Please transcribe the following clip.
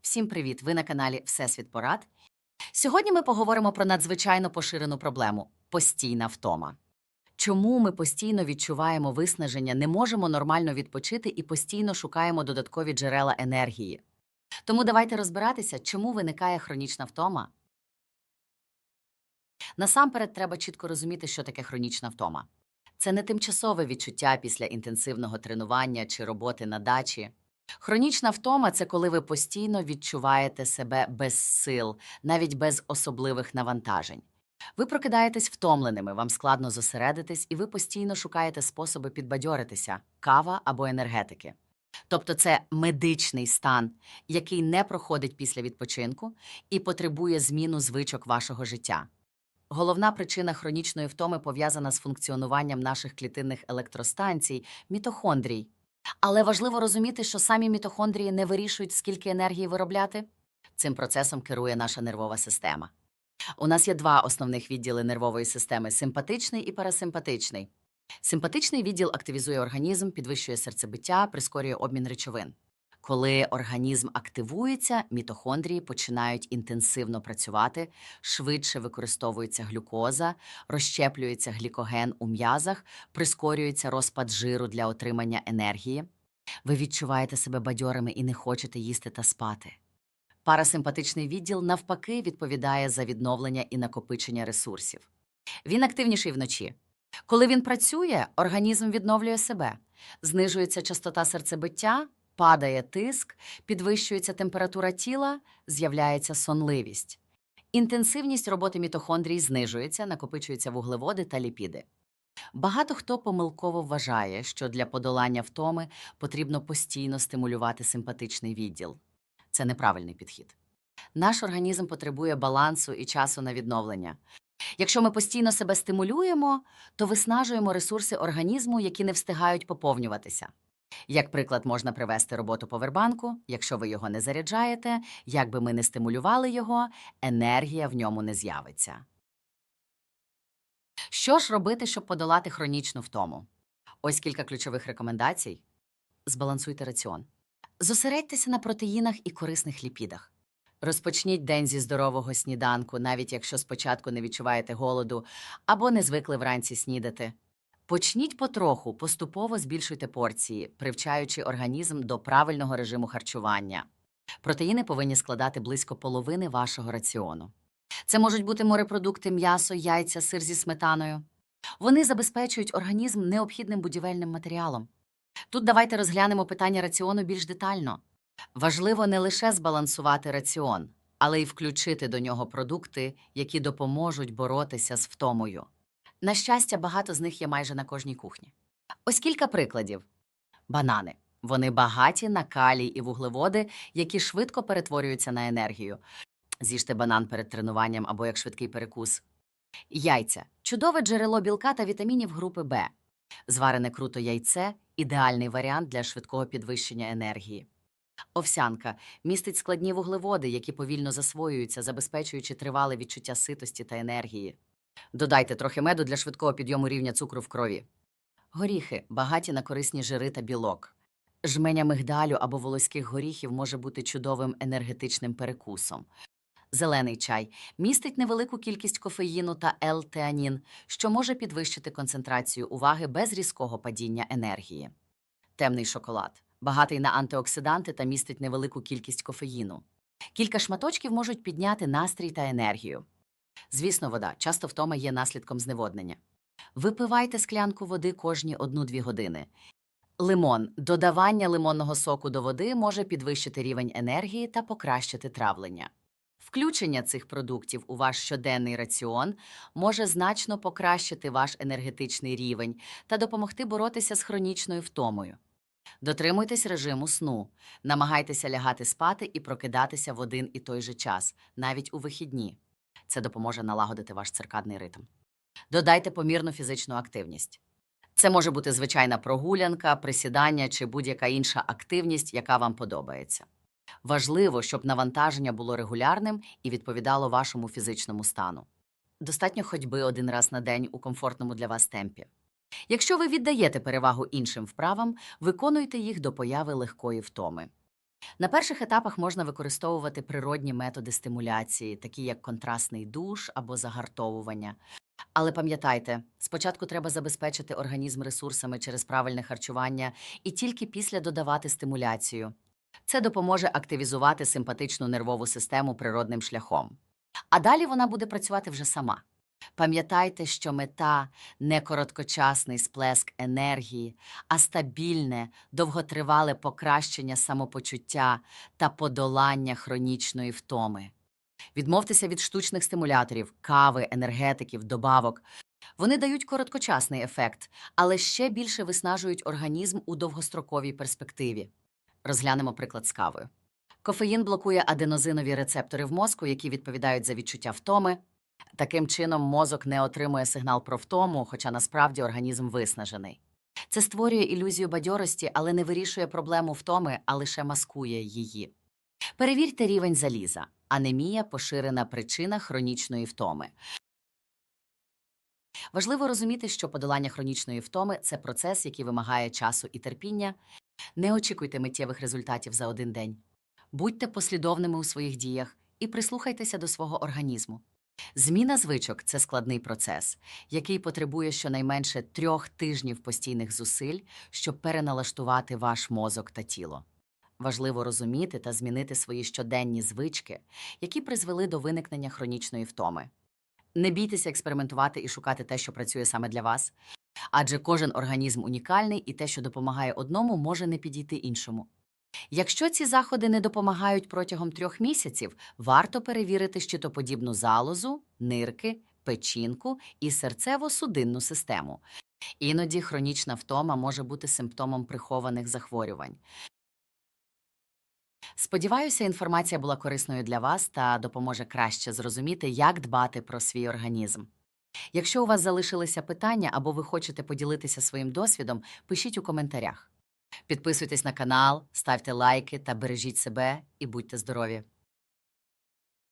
Всім привіт! Ви на каналі Всесвіт Порад. Сьогодні ми поговоримо про надзвичайно поширену проблему постійна втома. Чому ми постійно відчуваємо виснаження, не можемо нормально відпочити і постійно шукаємо додаткові джерела енергії? Тому давайте розбиратися, чому виникає хронічна втома. Насамперед треба чітко розуміти, що таке хронічна втома. Це не тимчасове відчуття після інтенсивного тренування чи роботи на дачі. Хронічна втома це коли ви постійно відчуваєте себе без сил, навіть без особливих навантажень. Ви прокидаєтесь втомленими, вам складно зосередитись, і ви постійно шукаєте способи підбадьоритися кава або енергетики. Тобто це медичний стан, який не проходить після відпочинку і потребує зміну звичок вашого життя. Головна причина хронічної втоми пов'язана з функціонуванням наших клітинних електростанцій мітохондрій. Але важливо розуміти, що самі мітохондрії не вирішують, скільки енергії виробляти. Цим процесом керує наша нервова система. У нас є два основних відділи нервової системи симпатичний і парасимпатичний. Симпатичний відділ активізує організм, підвищує серцебиття, прискорює обмін речовин. Коли організм активується, мітохондрії починають інтенсивно працювати, швидше використовується глюкоза, розщеплюється глікоген у м'язах, прискорюється розпад жиру для отримання енергії. Ви відчуваєте себе бадьорими і не хочете їсти та спати. Парасимпатичний відділ, навпаки, відповідає за відновлення і накопичення ресурсів. Він активніший вночі. Коли він працює, організм відновлює себе, знижується частота серцебиття, падає тиск, підвищується температура тіла, з'являється сонливість. Інтенсивність роботи мітохондрій знижується, накопичуються вуглеводи та ліпіди. Багато хто помилково вважає, що для подолання втоми потрібно постійно стимулювати симпатичний відділ. Це неправильний підхід. Наш організм потребує балансу і часу на відновлення. Якщо ми постійно себе стимулюємо, то виснажуємо ресурси організму, які не встигають поповнюватися. Як приклад, можна привести роботу повербанку, якщо ви його не заряджаєте, як би ми не стимулювали його, енергія в ньому не з'явиться. Що ж робити, щоб подолати хронічну втому? Ось кілька ключових рекомендацій. Збалансуйте раціон. Зосередьтеся на протеїнах і корисних ліпідах. Розпочніть день зі здорового сніданку, навіть якщо спочатку не відчуваєте голоду або не звикли вранці снідати. Почніть потроху, поступово збільшуйте порції, привчаючи організм до правильного режиму харчування. Протеїни повинні складати близько половини вашого раціону. Це можуть бути морепродукти, м'ясо, яйця, сир зі сметаною. Вони забезпечують організм необхідним будівельним матеріалом. Тут давайте розглянемо питання раціону більш детально. Важливо не лише збалансувати раціон, але й включити до нього продукти, які допоможуть боротися з втомою. На щастя, багато з них є майже на кожній кухні. Ось кілька прикладів: банани. Вони багаті на калій і вуглеводи, які швидко перетворюються на енергію. З'їжте банан перед тренуванням або як швидкий перекус. Яйця чудове джерело білка та вітамінів групи Б. Зварене круто яйце ідеальний варіант для швидкого підвищення енергії. Овсянка містить складні вуглеводи, які повільно засвоюються, забезпечуючи тривале відчуття ситості та енергії. Додайте трохи меду для швидкого підйому рівня цукру в крові. Горіхи багаті на корисні жири та білок. Жменя мигдалю або волоських горіхів може бути чудовим енергетичним перекусом. Зелений чай містить невелику кількість кофеїну та L-теанін, що може підвищити концентрацію уваги без різкого падіння енергії. Темний шоколад багатий на антиоксиданти та містить невелику кількість кофеїну. Кілька шматочків можуть підняти настрій та енергію. Звісно, вода часто втома є наслідком зневоднення. Випивайте склянку води кожні 1-2 години. Лимон. Додавання лимонного соку до води може підвищити рівень енергії та покращити травлення. Включення цих продуктів у ваш щоденний раціон може значно покращити ваш енергетичний рівень та допомогти боротися з хронічною втомою. Дотримуйтесь режиму сну, намагайтеся лягати спати і прокидатися в один і той же час, навіть у вихідні. Це допоможе налагодити ваш циркадний ритм. Додайте помірну фізичну активність. Це може бути звичайна прогулянка, присідання чи будь-яка інша активність, яка вам подобається. Важливо, щоб навантаження було регулярним і відповідало вашому фізичному стану. Достатньо ходьби один раз на день у комфортному для вас темпі. Якщо ви віддаєте перевагу іншим вправам, виконуйте їх до появи легкої втоми. На перших етапах можна використовувати природні методи стимуляції, такі як контрастний душ або загартовування. Але пам'ятайте, спочатку треба забезпечити організм ресурсами через правильне харчування і тільки після додавати стимуляцію. Це допоможе активізувати симпатичну нервову систему природним шляхом. А далі вона буде працювати вже сама. Пам'ятайте, що мета не короткочасний сплеск енергії, а стабільне, довготривале покращення самопочуття та подолання хронічної втоми. Відмовтеся від штучних стимуляторів, кави, енергетиків, добавок. Вони дають короткочасний ефект, але ще більше виснажують організм у довгостроковій перспективі. Розглянемо приклад з кавою. Кофеїн блокує аденозинові рецептори в мозку, які відповідають за відчуття втоми. Таким чином, мозок не отримує сигнал про втому, хоча насправді організм виснажений. Це створює ілюзію бадьорості, але не вирішує проблему втоми, а лише маскує її. Перевірте рівень заліза. Анемія поширена причина хронічної втоми. Важливо розуміти, що подолання хронічної втоми це процес, який вимагає часу і терпіння. Не очікуйте миттєвих результатів за один день. Будьте послідовними у своїх діях і прислухайтеся до свого організму. Зміна звичок це складний процес, який потребує щонайменше трьох тижнів постійних зусиль, щоб переналаштувати ваш мозок та тіло. Важливо розуміти та змінити свої щоденні звички, які призвели до виникнення хронічної втоми. Не бійтеся експериментувати і шукати те, що працює саме для вас, адже кожен організм унікальний і те, що допомагає одному, може не підійти іншому. Якщо ці заходи не допомагають протягом трьох місяців, варто перевірити щитоподібну залозу, нирки, печінку і серцево-судинну систему. Іноді хронічна втома може бути симптомом прихованих захворювань. Сподіваюся, інформація була корисною для вас та допоможе краще зрозуміти, як дбати про свій організм. Якщо у вас залишилися питання або ви хочете поділитися своїм досвідом, пишіть у коментарях. Підписуйтесь на канал, ставте лайки та бережіть себе і будьте здорові!